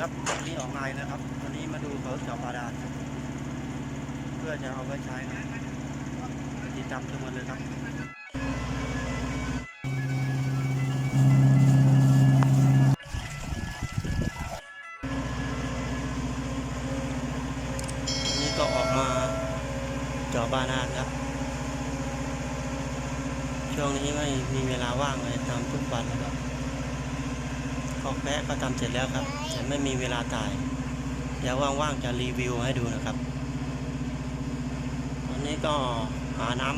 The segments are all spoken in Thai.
ครับวันนี้ออกนานะครับวันนี้มาดูเขาเจาะบาดาลเพื่อจะเอาไว้ใช้นะติดตามชมกันเลยครับนนี้ก็ออกมาเจาะบาดาลครับ ช่วงนี้ไม่มีเวลาว่างเลยทำทุกวันแล้วครับ กแพะก็ทำเสร็จแล้วครับแต่ไม่มีเวลาถ่าย เดี๋ยวว่างๆจะรีวิวให้ดูนะครับตอนนี้ก็หาน้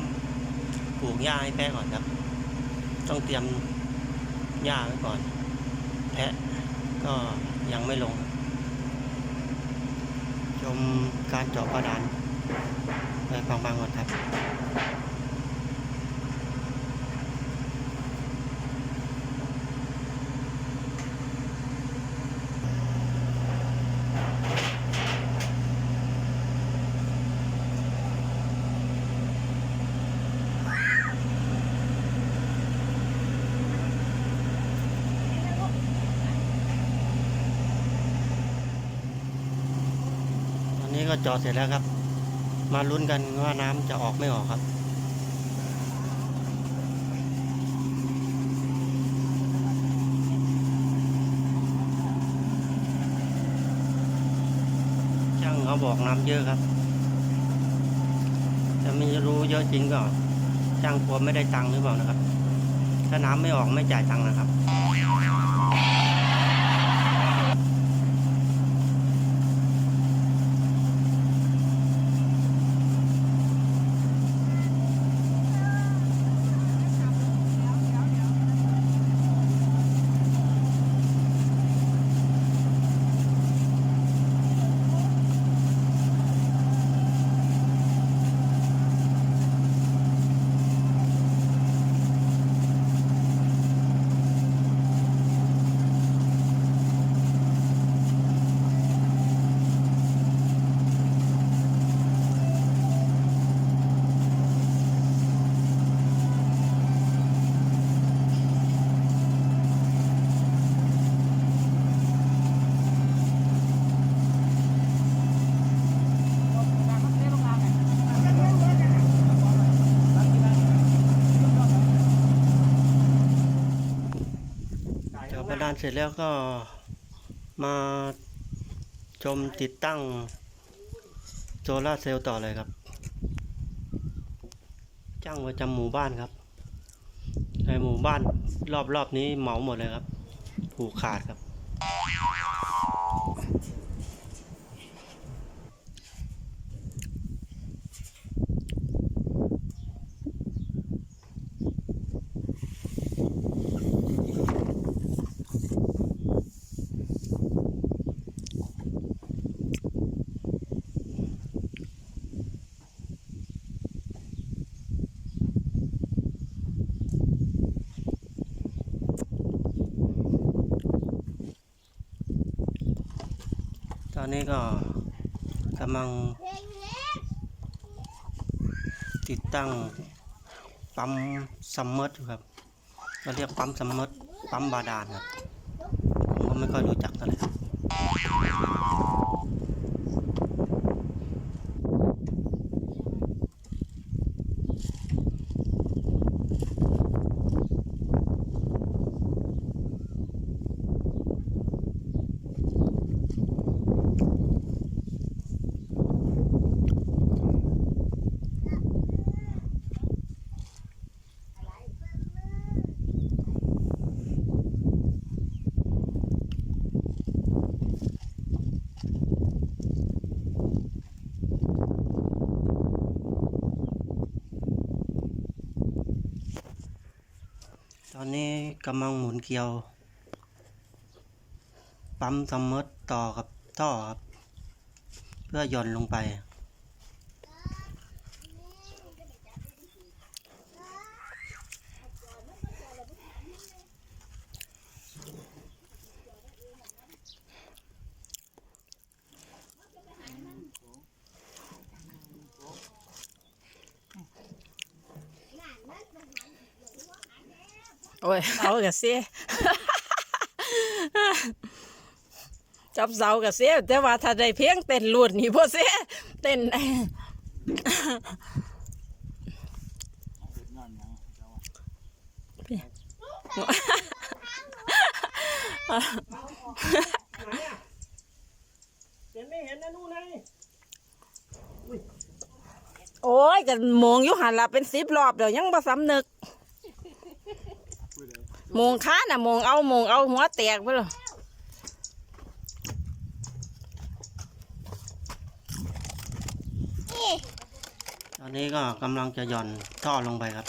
ำปลูกหญ้าให้แพะก่อนครับ ต้องเตรียมหญ้าไว้ก่อน แพะก็ยังไม่ลง ชมการเจาะบาดาลไปฟังๆก่อนครับ นี้ก็จอดเสร็จแล้วครับ มาลุ้นกันว่าน้ำจะออกไม่ออกครับช่างเขาบอกน้ำเยอะครับจะไม่รู้เยอะจริงก็ช่างกลัวไม่ได้ตังค์หรือเปล่านะครับ ถ้าน้ำไม่ออกไม่จ่ายตังค์นะครับ เจาะบาดาลเสร็จแล้วก็มาชมติดตั้งโซลาเซลล์ต่อเลยครับ จ้างประจำหมู่บ้านครับ ในหมู่บ้านรอบๆนี้เหมาหมดเลยครับผูกขาดครับ ตอนนี้ก็กำลังติดตั้งปั๊มซัมเมอร์อยู่ครับเราเรียกปั๊มซัมเมอร์ปั๊มบาดาลครับผมก็ไม่ค่อยรู้จักเท่าไหร่ อนนี้กำลังหมุนเกลียว ปั๊มซัมเมอร์ต่อกับท่อครับ เพื่อหย่อนลงไป โอ้ยเอาเดี๋ยจับเสากับเสียแต่ว่าถ้าได้เพียงเต้นลุดนี่พ่เสียเต้นเห็นไม่เห็นนะนู่นไงโอ้ยกันมองอยู่หันละเป็นสิบรอบเดี๋ยวยังบ่สำนึก มงค้าน่ะมงเอามงเอาหัวแตกไปเลยตอนนี้ก็กำลังจะหย่อนท่อลงไปครับ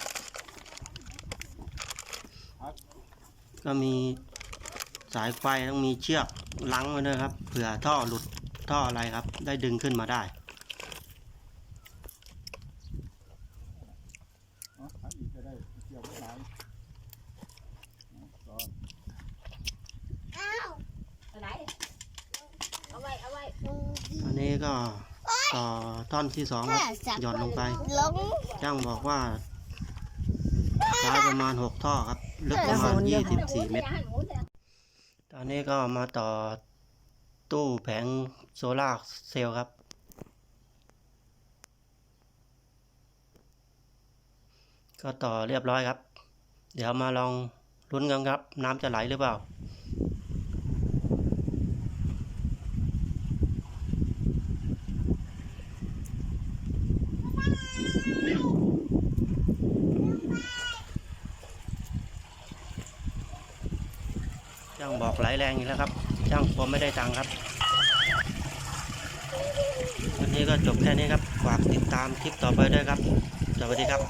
ก็มีสายไฟต้องมีเชือกลังไว้ด้วยครับ เผื่อท่อหลุดท่ออะไรครับ ได้ดึงขึ้นมาได้เอาไว้เอาไว้ ตอนนี้ ก็ต่อท่อนที่สองครับหย่อนลงไปลงจ้างบอกว่าใช้ประมาณหกท่อครับลึกประมาณยี่สิบสี่เมตร ตอนนี้ก็มาต่อตู้แผงโซลาร์เซลล์ครับ ก็ต่อเรียบร้อยครับ เดี๋ยวมาลองลุ้นกันครับ น้ำจะไหลหรือเปล่า ช่างบอกไหลแรงอีกแล้วครับช่างผมไม่ได้ตังค์ครับวันนี้ก็จบแค่นี้ครับฝากติดตามคลิปต่อไปด้วยครับสวัสดีครับ